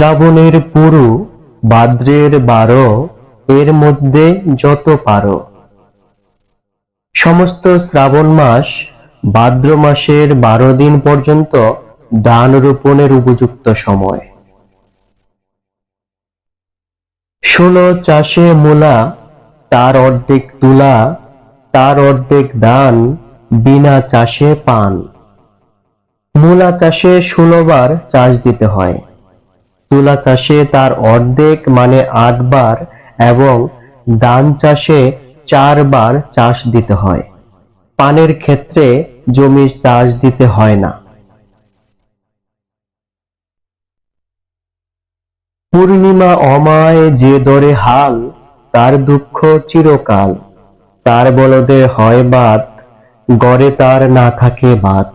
শ্রাবণের পুরু, ভাদ্রের বারো, এর মধ্যে যত পারো। সমস্ত শ্রাবণ মাস ভাদ্র মাসের বারো দিন পর্যন্ত ধান রোপণের উপযুক্ত সময়। ষোলো চাষে মূলা, তার অর্ধেক তুলা, তার অর্ধেক ধান বিনা চাষে পান। মূলা চাষে ষোলোবার চাষ দিতে হয়। তুলা চাষে তার অর্ধেক মানে আটবার এবং ধান চাষে চারবার চাষ দিতে হয়। পানের ক্ষেত্রে জমি চাষ দিতে হয় না। পূর্ণিমা অমায় যে দরে হাল, তার দুঃখ চিরকাল। তার বলদে হয় বাদ গড়ে তার না থাকে বাদ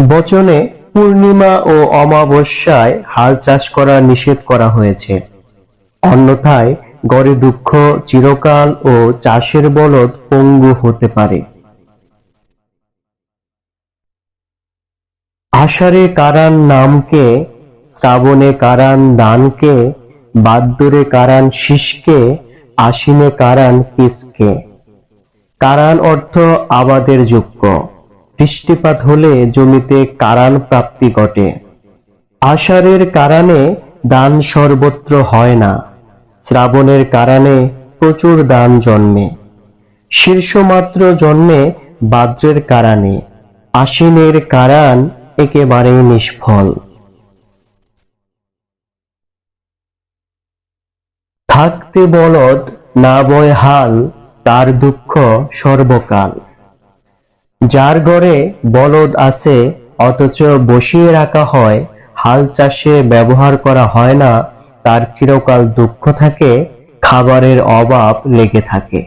বচনে পূর্ণিমা ও অমাবস্যায় হাল চাষ করা নিষেধ করা হয়েছে। অন্যথায় গড়ে দুঃখ চিরকাল ও চাষের বলদ পঙ্গু হতে পারে। আষাঢ়ে কারান নামকে, শ্রাবণে কারান দানকে বাদ্যরে কারান শীষকে আশিনে কারান কিসকে। কারান অর্থ আবাদের যোগ্য। বৃষ্টিপাত হলে জমিতে কারান প্রাপ্তি ঘটে। আষাঢ়ের কারণে দান সর্বত্র হয় না। শ্রাবণের কারণে প্রচুর দান জন্মে। শীর্ষমাত্র জন্মে বাদ্রের কারণে। আশ্বিনের কারান একেবারেই নিষ্ফল। থাকতে বলদ, না বয় হাল, তার দুঃখ সর্বকাল। যার ঘরে বলদ আছে, অথচ বসিয়ে রাখা হয়, হাল চাষে ব্যবহার করা হয় না, তার চিরকাল দুঃখ থাকে, খাবারের অভাব লেগে থাকে।